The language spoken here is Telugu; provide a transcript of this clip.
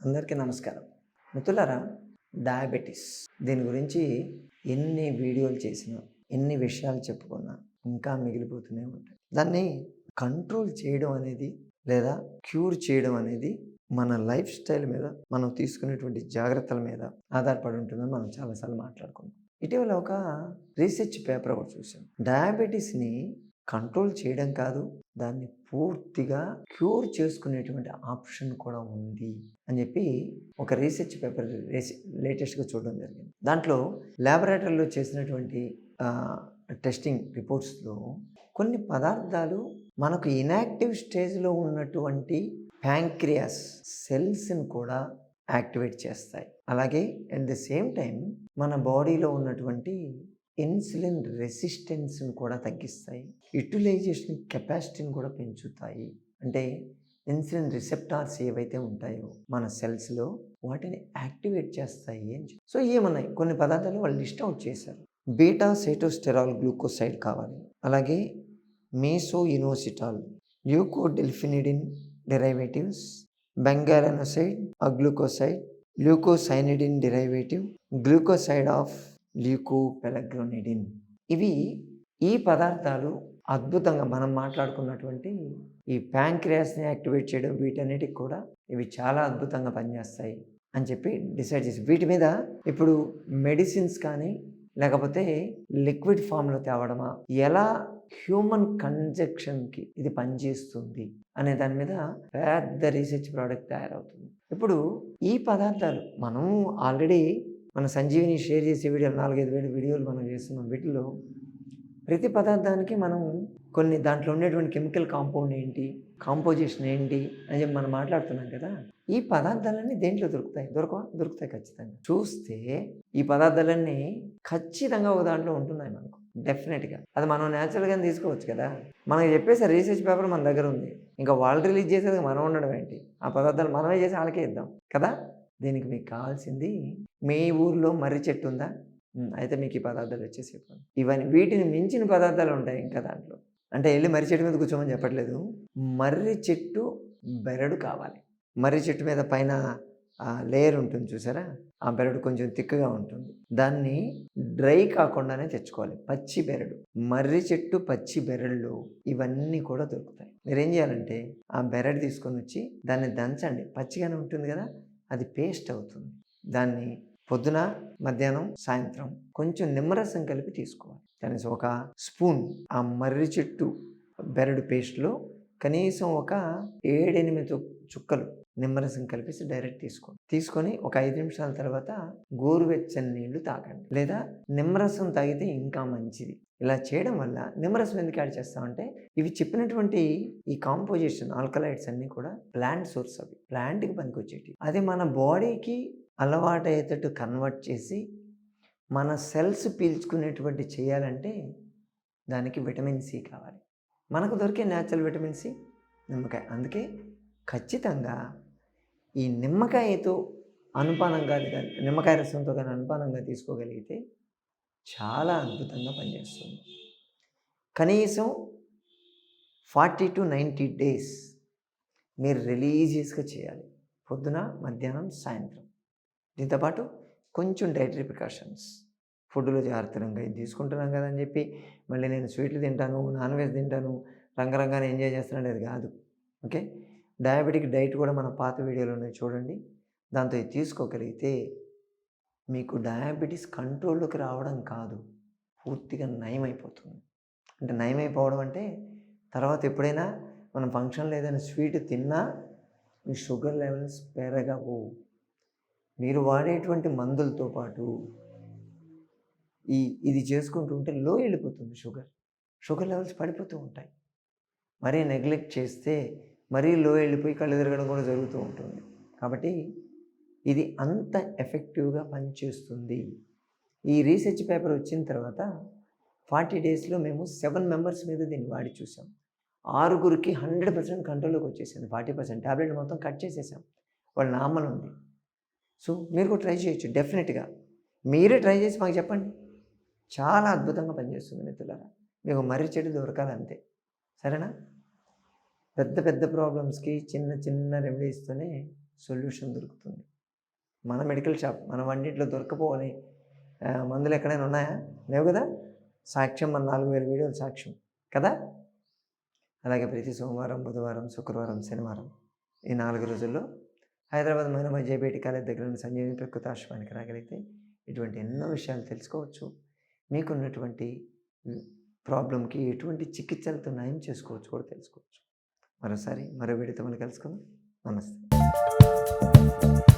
అందరికీ నమస్కారం. మిత్రులారా డయాబెటీస్ దీని గురించి ఎన్ని వీడియోలు చేసినా ఎన్ని విషయాలు చెప్పుకున్నా ఇంకా మిగిలిపోతూనే ఉంటాయి. దాన్ని కంట్రోల్ చేయడం అనేది లేదా క్యూర్ చేయడం అనేది మన లైఫ్ స్టైల్ మీద మనం తీసుకునేటువంటి జాగ్రత్తల మీద ఆధారపడి ఉంటుందని మనం చాలాసార్లు మాట్లాడుకున్నాం. ఇటీవల ఒక రీసెర్చ్ పేపర్ ఒకటి చూసాం డయాబెటీస్ని కంట్రోల్ చేయడం కాదు దాన్ని పూర్తిగా క్యూర్ చేసుకునేటువంటి ఆప్షన్ కూడా ఉంది అని చెప్పి ఒక రీసెర్చ్ పేపర్ లేటెస్ట్గా చూడడం జరిగింది. దాంట్లో ల్యాబొరేటరీలో చేసినటువంటి టెస్టింగ్ రిపోర్ట్స్లో కొన్ని పదార్థాలు మనకు ఇనాక్టివ్ స్టేజ్లో ఉన్నటువంటి ప్యాంక్రియాస్ సెల్స్ని కూడా యాక్టివేట్ చేస్తాయి. అలాగే అట్ ద సేమ్ టైం మన బాడీలో ఉన్నటువంటి ఇన్సులిన్ రెసిస్టెన్స్ని కూడా తగ్గిస్తాయి. యూటిలైజేషన్ కెపాసిటీని కూడా పెంచుతాయి. అంటే ఇన్సులిన్ రిసెప్టార్స్ ఏవైతే ఉంటాయో మన సెల్స్లో వాటిని యాక్టివేట్ చేస్తాయి అని చెప్పి సో ఏమన్నాయి? కొన్ని పదార్థాలు వాళ్ళు లిస్ట్ అవుట్ చేశారు. బీటా సెటోస్టెరాల్ గ్లూకోసైడ్ కావాలి. అలాగే meso inositol leucodelphinidin derivatives bengalenoside a glucoside leucocyanidin derivative glucoside of leucopelargonidin ఇవి ఈ పదార్థాలు అద్భుతంగా మనం మాట్లాడుకున్నటువంటి ఈ ప్యాంక్రియాస్ని యాక్టివేట్ చేయడం వీటన్నిటికి కూడా ఇవి చాలా అద్భుతంగా పనిచేస్తాయి అని చెప్పి డిసైడ్ చేసి వీటి మీద ఇప్పుడు మెడిసిన్స్ కానీ లేకపోతే లిక్విడ్ ఫామ్లో తేవడమా? ఎలా హ్యూమన్ కన్జెక్షన్కి ఇది పనిచేస్తుంది అనే దాని మీద పెద్ద రీసెర్చ్ ప్రోడక్ట్ తయారవుతుంది. ఇప్పుడు ఈ పదార్థాలు మనం ఆల్రెడీ మన సంజీవిని షేర్ చేసే వీడియోలు నాలుగైదు వేల వీడియోలు మనం చేస్తున్నాం. వీటిలో ప్రతి పదార్థానికి మనం కొన్ని దాంట్లో ఉండేటువంటి కెమికల్ కాంపౌండ్ ఏంటి కాంపోజిషన్ ఏంటి అని చెప్పి మనం మాట్లాడుతున్నాం కదా. ఈ పదార్థాలన్నీ దేంట్లో దొరుకుతాయి? దొరకవా? దొరుకుతాయి ఖచ్చితంగా. చూస్తే ఈ పదార్థాలన్నీ ఖచ్చితంగా ఒక దాంట్లో ఉంటున్నాయి మనకు. డెఫినెట్గా. అది మనం న్యాచురల్గా తీసుకోవచ్చు కదా. మనకి చెప్పేసి రీసెర్చ్ పేపర్ మన దగ్గర ఉంది. ఇంకా వాళ్ళు రిలీజ్ చేసేది మనం ఉండడం ఏంటి? ఆ పదార్థాలు మనమే చేసి వాళ్ళకే ఇద్దాం కదా. దీనికి మీకు కావాల్సింది మీ ఊర్లో మర్రి చెట్టు ఉందా? అయితే మీకు ఈ పదార్థాలు వచ్చేసి ఇవన్నీ వీటిని మించిన పదార్థాలు ఉంటాయి ఇంకా దాంట్లో. అంటే వెళ్ళి మర్రి చెట్టు మీద కూర్చోమని చెప్పట్లేదు. మర్రి చెట్టు బెరడు కావాలి. మర్రి చెట్టు మీద పైన లేయర్ ఉంటుంది చూసారా? ఆ బెరడు కొంచెం తిక్కుగా ఉంటుంది. దాన్ని డ్రై కాకుండానే తెచ్చుకోవాలి. పచ్చి బెరడు. మర్రి చెట్టు పచ్చి బెరళ్ళు ఇవన్నీ కూడా దొరుకుతాయి. మీరేం చేయాలంటే ఆ బెరడు తీసుకొని వచ్చి దాన్ని దంచండి. పచ్చిగానే ఉంటుంది కదా? అది పేస్ట్ అవుతుంది. దాన్ని పొద్దున మధ్యాహ్నం సాయంత్రం కొంచెం నిమ్మరసం కలిపి తీసుకోవాలి. కనీసం ఒక స్పూన్ ఆ మర్రి చెట్టు బెరడు పేస్ట్లో కనీసం ఒక ఏడెనిమిది చుక్కలు నిమ్మరసం కలిపేసి డైరెక్ట్ తీసుకోండి. తీసుకొని ఒక ఐదు నిమిషాల తర్వాత గోరువెచ్చని నీళ్ళు తాగండి. లేదా నిమ్మరసం తాగితే ఇంకా మంచిది. ఇలా చేయడం వల్ల నిమ్మరసం ఎందుకు యాడ్ చేస్తామంటే ఇవి చెప్పినటువంటి ఈ కాంపోజిషన్ ఆల్కలైడ్స్ అన్నీ కూడా ప్లాంట్ సోర్స్ అవి. ప్లాంట్కి పనికొచ్చేటి అది మన బాడీకి అలవాటయ్యేటట్టు కన్వర్ట్ చేసి మన సెల్స్ పీల్చుకునేటువంటి చేయాలంటే దానికి విటమిన్ సి కావాలి. మనకు దొరికే న్యాచురల్ విటమిన్ సి నిమ్మకాయ. అందుకే ఖచ్చితంగా ఈ నిమ్మకాయతో అనుపానంగా నిమ్మకాయ రసంతో కానీ అనుపానంగా తీసుకోగలిగితే చాలా అద్భుతంగా పనిచేస్తుంది. కనీసం ఫార్టీ టు నైంటీ డేస్ మీరు రిలీజియస్గా చేయాలి. పొద్దున మధ్యాహ్నం సాయంత్రం. దీంతోపాటు కొంచెం డైటరీ ప్రికాషన్స్. ఫుడ్లో జాగ్రత్తగా ఇది తీసుకుంటున్నాం కదా అని చెప్పి మళ్ళీ నేను స్వీట్లు తింటాను నాన్ వెజ్ తింటాను రంగరంగానే ఎంజాయ్ చేస్తాను అనేది కాదు. ఓకే? డయాబెటిక్ డైట్ కూడా మన పాత వీడియోలో ఉన్నాయి చూడండి. దాంతో ఇది తీసుకోగలిగితే మీకు డయాబెటీస్ కంట్రోల్లోకి రావడం కాదు. పూర్తిగా నయమైపోతుంది. అంటే నయమైపోవడం అంటే తర్వాత ఎప్పుడైనా మనం ఫంక్షన్లో ఏదైనా స్వీట్ తిన్నా మీ షుగర్ లెవెల్స్ పెరగవు. మీరు వాడేటువంటి మందులతో పాటు ఈ ఇది చేసుకుంటూ ఉంటే లో వెళ్ళిపోతుంది షుగర్. షుగర్ లెవెల్స్ పడిపోతూ ఉంటాయి. మరీ నెగ్లెక్ట్ చేస్తే మరీ లో వెళ్ళిపోయి కళ్ళు తిరగడం కూడా జరుగుతూ ఉంటుంది. కాబట్టి ఇది అంత ఎఫెక్టివ్గా పనిచేస్తుంది. ఈ రీసెర్చ్ పేపర్ వచ్చిన తర్వాత ఫార్టీ డేస్లో మేము సెవెన్ మెంబర్స్ మీద దీన్ని వాడి చూసాం. ఆరుగురికి హండ్రెడ్ పర్సెంట్ కంట్రోల్లోకి వచ్చేసింది. ఫార్టీ పర్సెంట్ ట్యాబ్లెట్ మొత్తం కట్ చేసేసాం. వాళ్ళ నామలు ఉంది సో మీరు కూడా ట్రై చేయొచ్చు. డెఫినెట్గా. మీరే ట్రై చేసి మాకు చెప్పండి. చాలా అద్భుతంగా పనిచేస్తుంది మిత్రులారా. మీకు మర్రి చెడు దొరకాలంతే సరేనా? పెద్ద పెద్ద ప్రాబ్లమ్స్కి చిన్న చిన్న రెమెడీస్తోనే సొల్యూషన్ దొరుకుతుంది. మన మెడికల్ షాప్ మన వంటింట్లో దొరకపోని మందులు ఎక్కడైనా ఉన్నాయా? లేవు కదా? సాక్ష్యం మన నాలుగు వేల వీడియోలు సాక్ష్యం. కదా? అలాగే ప్రతి సోమవారం బుధవారం శుక్రవారం శనివారం ఈ నాలుగు రోజుల్లో హైదరాబాద్ మన జేబేటి కాలేజ్ దగ్గర ఉన్న సంజీవిని ప్రకృతి ఆశ్రమానికి రాగలిగితే ఇటువంటి ఎన్నో విషయాలు తెలుసుకోవచ్చు. మీకున్నటువంటి ప్రాబ్లంకి ఎటువంటి చికిత్సలతో నయం చేసుకోవచ్చు కూడా తెలుసుకోవచ్చు. మరోసారి మరో వీడితో మళ్ళీ కలుసుకుందాం. నమస్తే.